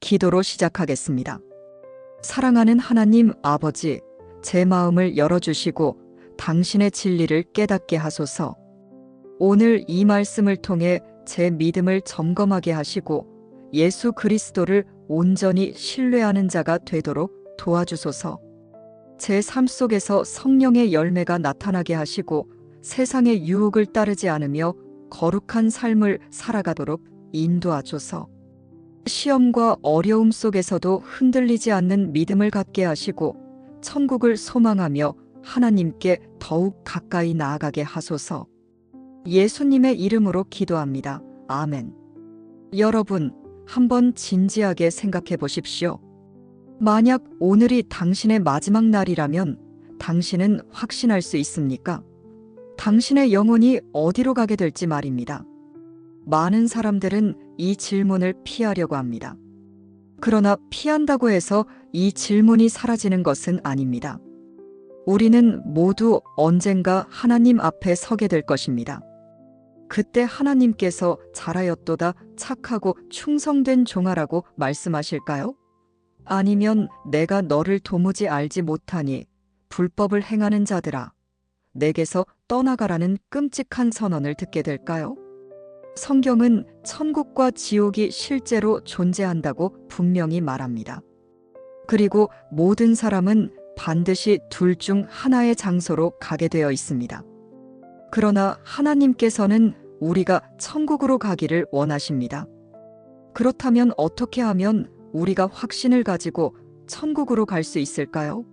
기도로 시작하겠습니다. 사랑하는 하나님 아버지, 제 마음을 열어주시고 당신의 진리를 깨닫게 하소서. 오늘 이 말씀을 통해 제 믿음을 점검하게 하시고 예수 그리스도를 온전히 신뢰하는 자가 되도록 도와주소서. 제 삶 속에서 성령의 열매가 나타나게 하시고 세상의 유혹을 따르지 않으며 거룩한 삶을 살아가도록 인도하소서. 시험과 어려움 속에서도 흔들리지 않는 믿음을 갖게 하시고 천국을 소망하며 하나님께 더욱 가까이 나아가게 하소서. 예수님의 이름으로 기도합니다. 아멘. 여러분, 한번 진지하게 생각해 보십시오. 만약 오늘이 당신의 마지막 날이라면 당신은 확신할 수 있습니까? 당신의 영혼이 어디로 가게 될지 말입니다. 많은 사람들은 이 질문을 피하려고 합니다. 그러나 피한다고 해서 이 질문이 사라지는 것은 아닙니다. 우리는 모두 언젠가 하나님 앞에 서게 될 것입니다. 그때 하나님께서 잘하였도다 착하고 충성된 종아라고 말씀하실까요? 아니면 내가 너를 도무지 알지 못하니 불법을 행하는 자들아 내게서 떠나가라는 끔찍한 선언을 듣게 될까요? 성경은 천국과 지옥이 실제로 존재한다고 분명히 말합니다. 그리고 모든 사람은 반드시 둘 중 하나의 장소로 가게 되어 있습니다. 그러나 하나님께서는 우리가 천국으로 가기를 원하십니다. 그렇다면 어떻게 하면 우리가 확신을 가지고 천국으로 갈 수 있을까요?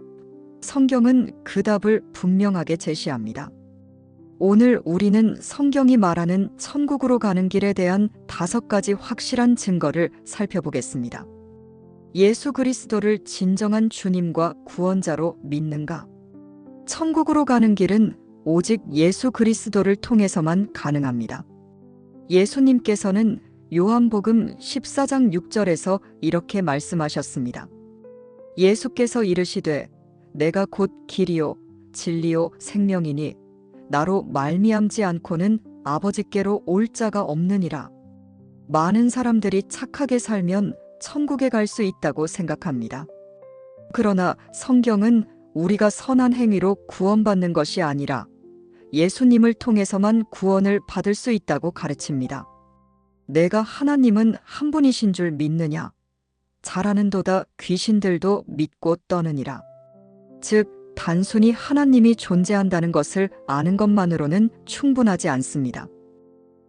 성경은 그 답을 분명하게 제시합니다. 오늘 우리는 성경이 말하는 천국으로 가는 길에 대한 다섯 가지 확실한 증거를 살펴보겠습니다. 예수 그리스도를 진정한 주님과 구원자로 믿는가? 천국으로 가는 길은 오직 예수 그리스도를 통해서만 가능합니다. 예수님께서는 요한복음 14장 6절에서 이렇게 말씀하셨습니다. 예수께서 이르시되 내가 곧 길이요 진리요 생명이니 나로 말미암지 않고는 아버지께로 올 자가 없느니라. 많은 사람들이 착하게 살면 천국에 갈 수 있다고 생각합니다. 그러나 성경은 우리가 선한 행위로 구원받는 것이 아니라 예수님을 통해서만 구원을 받을 수 있다고 가르칩니다. 내가 하나님은 한 분이신 줄 믿느냐? 잘하는도다 귀신들도 믿고 떠느니라. 즉, 단순히 하나님이 존재한다는 것을 아는 것만으로는 충분하지 않습니다.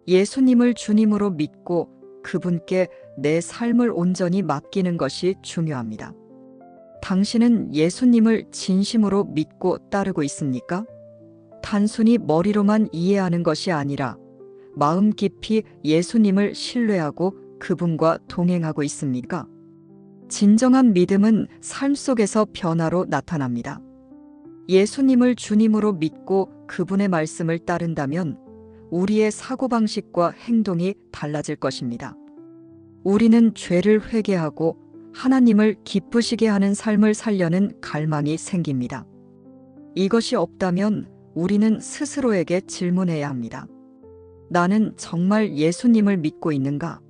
예수님을 주님으로 믿고 그분께 내 삶을 온전히 맡기는 것이 중요합니다. 당신은 예수님을 진심으로 믿고 따르고 있습니까? 단순히 머리로만 이해하는 것이 아니라 마음 깊이 예수님을 신뢰하고 그분과 동행하고 있습니까? 진정한 믿음은 삶 속에서 변화로 나타납니다. 예수님을 주님으로 믿고 그분의 말씀을 따른다면 우리의 사고방식과 행동이 달라질 것입니다. 우리는 죄를 회개하고 하나님을 기쁘시게 하는 삶을 살려는 갈망이 생깁니다. 이것이 없다면 우리는 스스로에게 질문해야 합니다. 나는 정말 예수님을 믿고 있는가?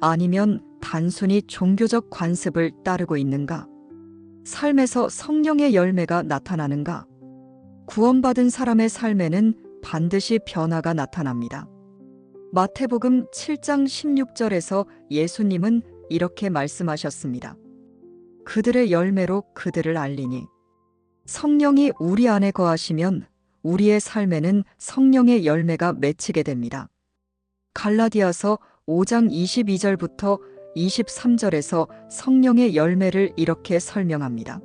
아니면 단순히 종교적 관습을 따르고 있는가? 삶에서 성령의 열매가 나타나는가? 구원받은 사람의 삶에는 반드시 변화가 나타납니다. 마태복음 7장 16절에서 예수님은 이렇게 말씀하셨습니다. 그들의 열매로 그들을 알리니 성령이 우리 안에 거하시면 우리의 삶에는 성령의 열매가 맺히게 됩니다. 갈라디아서 5장 22절부터 23절에서 성령의 열매를 이렇게 설명합니다.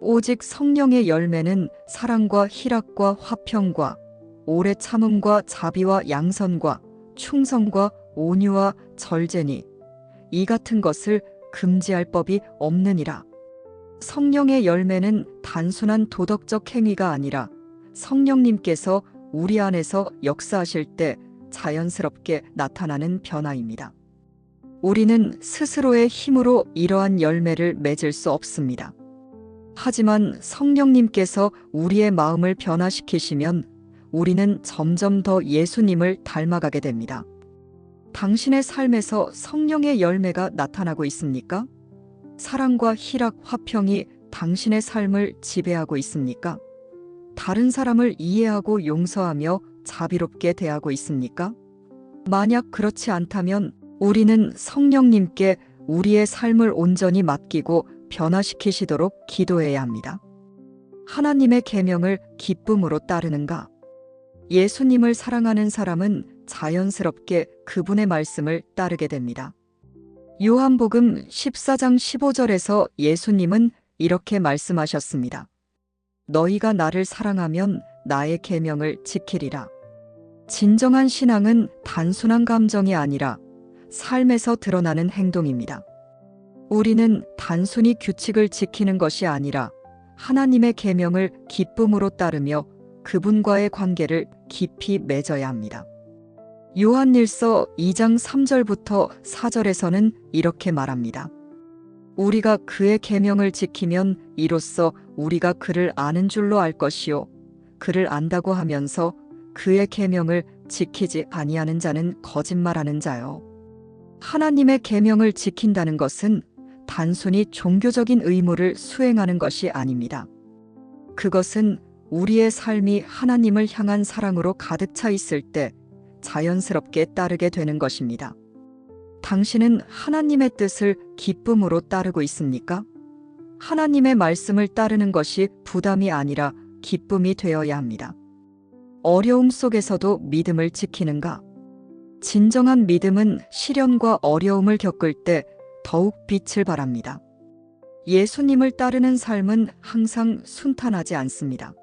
오직 성령의 열매는 사랑과 희락과 화평과 오래 참음과 자비와 양선과 충성과 온유와 절제니 이 같은 것을 금지할 법이 없느니라. 성령의 열매는 단순한 도덕적 행위가 아니라 성령님께서 우리 안에서 역사하실 때 자연스럽게 나타나는 변화입니다. 우리는 스스로의 힘으로 이러한 열매를 맺을 수 없습니다. 하지만 성령님께서 우리의 마음을 변화시키시면 우리는 점점 더 예수님을 닮아가게 됩니다. 당신의 삶에서 성령의 열매가 나타나고 있습니까? 사랑과 희락, 화평이 당신의 삶을 지배하고 있습니까? 다른 사람을 이해하고 용서하며 자비롭게 대하고 있습니까? 만약 그렇지 않다면 우리는 성령님께 우리의 삶을 온전히 맡기고 변화시키시도록 기도해야 합니다. 하나님의 계명을 기쁨으로 따르는가? 예수님을 사랑하는 사람은 자연스럽게 그분의 말씀을 따르게 됩니다. 요한복음 14장 15절에서 예수님은 이렇게 말씀하셨습니다. 너희가 나를 사랑하면 나의 계명을 지키리라. 진정한 신앙은 단순한 감정이 아니라 삶에서 드러나는 행동입니다. 우리는 단순히 규칙을 지키는 것이 아니라 하나님의 계명을 기쁨으로 따르며 그분과의 관계를 깊이 맺어야 합니다. 요한일서 2장 3절부터 4절에서는 이렇게 말합니다. 우리가 그의 계명을 지키면 이로써 우리가 그를 아는 줄로 알 것이요 그를 안다고 하면서 그의 계명을 지키지 아니하는 자는 거짓말하는 자요. 하나님의 계명을 지킨다는 것은 단순히 종교적인 의무를 수행하는 것이 아닙니다. 그것은 우리의 삶이 하나님을 향한 사랑으로 가득 차 있을 때 자연스럽게 따르게 되는 것입니다. 당신은 하나님의 뜻을 기쁨으로 따르고 있습니까? 하나님의 말씀을 따르는 것이 부담이 아니라 기쁨이 되어야 합니다. 어려움 속에서도 믿음을 지키는가? 진정한 믿음은 시련과 어려움을 겪을 때 더욱 빛을 발합니다. 예수님을 따르는 삶은 항상 순탄하지 않습니다.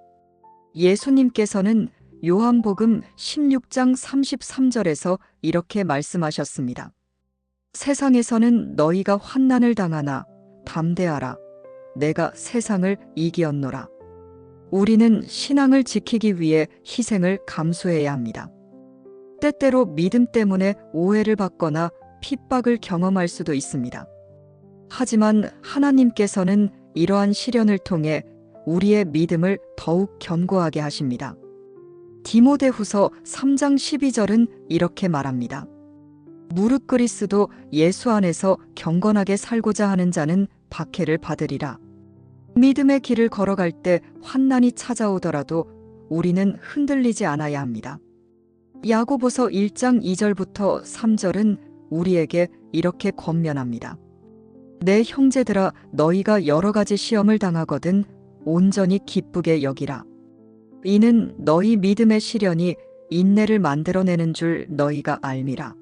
예수님께서는 요한복음 16장 33절에서 이렇게 말씀하셨습니다. 세상에서는 너희가 환난을 당하나 담대하라. 내가 세상을 이기었노라. 우리는 신앙을 지키기 위해 희생을 감수해야 합니다. 때때로 믿음 때문에 오해를 받거나 핍박을 경험할 수도 있습니다. 하지만 하나님께서는 이러한 시련을 통해 우리의 믿음을 더욱 견고하게 하십니다. 디모데후서 3장 12절은 이렇게 말합니다. 무릇 그리스도 예수 안에서 경건하게 살고자 하는 자는 박해를 받으리라. 믿음의 길을 걸어갈 때 환난이 찾아오더라도 우리는 흔들리지 않아야 합니다. 야고보서 1장 2절부터 3절은 우리에게 이렇게 권면합니다. 내 형제들아 너희가 여러 가지 시험을 당하거든 온전히 기쁘게 여기라. 이는 너희 믿음의 시련이 인내를 만들어내는 줄 너희가 알미라.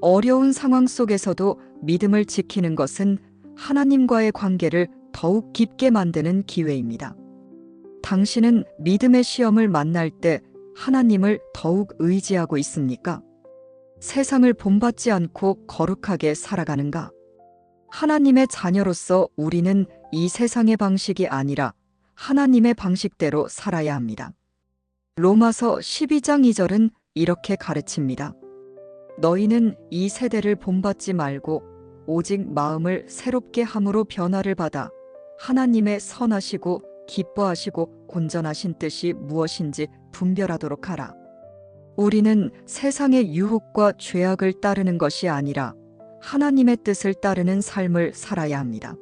어려운 상황 속에서도 믿음을 지키는 것은 하나님과의 관계를 더욱 깊게 만드는 기회입니다. 당신은 믿음의 시험을 만날 때 하나님을 더욱 의지하고 있습니까? 세상을 본받지 않고 거룩하게 살아가는가? 하나님의 자녀로서 우리는 이 세상의 방식이 아니라 하나님의 방식대로 살아야 합니다. 로마서 12장 2절은 이렇게 가르칩니다. 너희는 이 세대를 본받지 말고 오직 마음을 새롭게 함으로 변화를 받아 하나님의 선하시고 기뻐하시고 온전하신 뜻이 무엇인지 분별하도록 하라. 우리는 세상의 유혹과 죄악을 따르는 것이 아니라 하나님의 뜻을 따르는 삶을 살아야 합니다.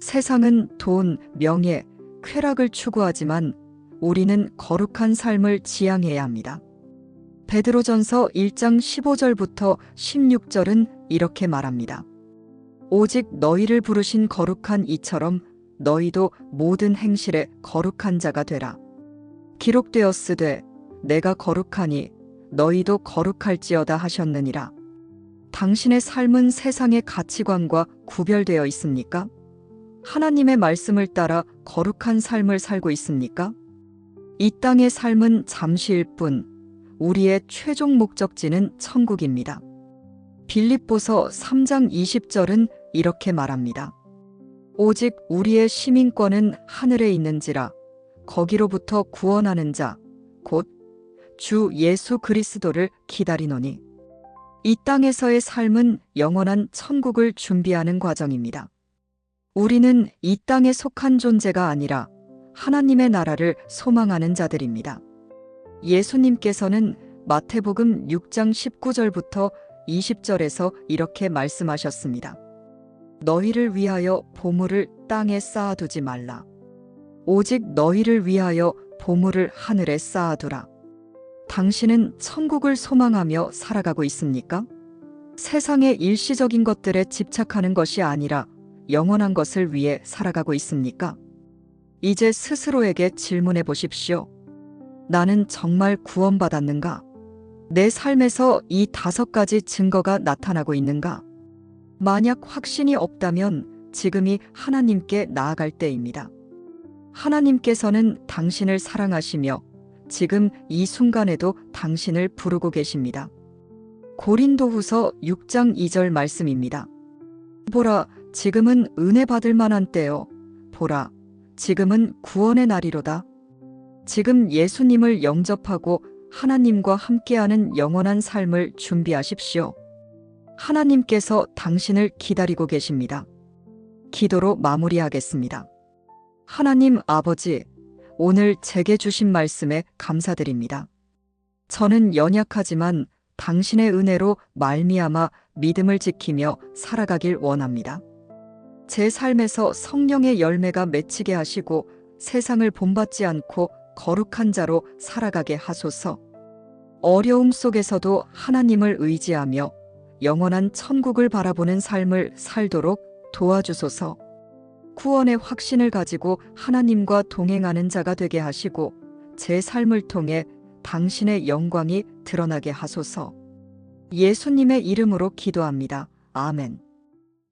세상은 돈, 명예, 쾌락을 추구하지만 우리는 거룩한 삶을 지향해야 합니다. 베드로전서 1장 15절부터 16절은 이렇게 말합니다. 오직 너희를 부르신 거룩한 이처럼 너희도 모든 행실에 거룩한 자가 되라. 기록되었으되 내가 거룩하니 너희도 거룩할지어다 하셨느니라. 당신의 삶은 세상의 가치관과 구별되어 있습니까? 하나님의 말씀을 따라 거룩한 삶을 살고 있습니까? 이 땅의 삶은 잠시일 뿐 우리의 최종 목적지는 천국입니다. 빌립보서 3장 20절은 이렇게 말합니다. 오직 우리의 시민권은 하늘에 있는지라 거기로부터 구원하는 자, 곧 주 예수 그리스도를 기다리노니. 이 땅에서의 삶은 영원한 천국을 준비하는 과정입니다. 우리는 이 땅에 속한 존재가 아니라 하나님의 나라를 소망하는 자들입니다. 예수님께서는 마태복음 6장 19절부터 20절에서 이렇게 말씀하셨습니다. 너희를 위하여 보물을 땅에 쌓아두지 말라. 오직 너희를 위하여 보물을 하늘에 쌓아두라. 당신은 천국을 소망하며 살아가고 있습니까? 세상의 일시적인 것들에 집착하는 것이 아니라 영원한 것을 위해 살아가고 있습니까? 이제 스스로에게 질문해 보십시오. 나는 정말 구원받았는가? 내 삶에서 이 다섯 가지 증거가 나타나고 있는가? 만약 확신이 없다면 지금이 하나님께 나아갈 때입니다. 하나님께서는 당신을 사랑하시며 지금 이 순간에도 당신을 부르고 계십니다. 고린도후서 6장 2절 말씀입니다. 보라, 지금은 은혜 받을 만한 때요. 보라, 지금은 구원의 날이로다. 지금 예수님을 영접하고 하나님과 함께하는 영원한 삶을 준비하십시오. 하나님께서 당신을 기다리고 계십니다. 기도로 마무리하겠습니다. 하나님 아버지, 오늘 제게 주신 말씀에 감사드립니다. 저는 연약하지만 당신의 은혜로 말미암아 믿음을 지키며 살아가길 원합니다. 제 삶에서 성령의 열매가 맺히게 하시고 세상을 본받지 않고 거룩한 자로 살아가게 하소서. 어려움 속에서도 하나님을 의지하며 영원한 천국을 바라보는 삶을 살도록 도와주소서. 구원의 확신을 가지고 하나님과 동행하는 자가 되게 하시고 제 삶을 통해 당신의 영광이 드러나게 하소서. 예수님의 이름으로 기도합니다. 아멘.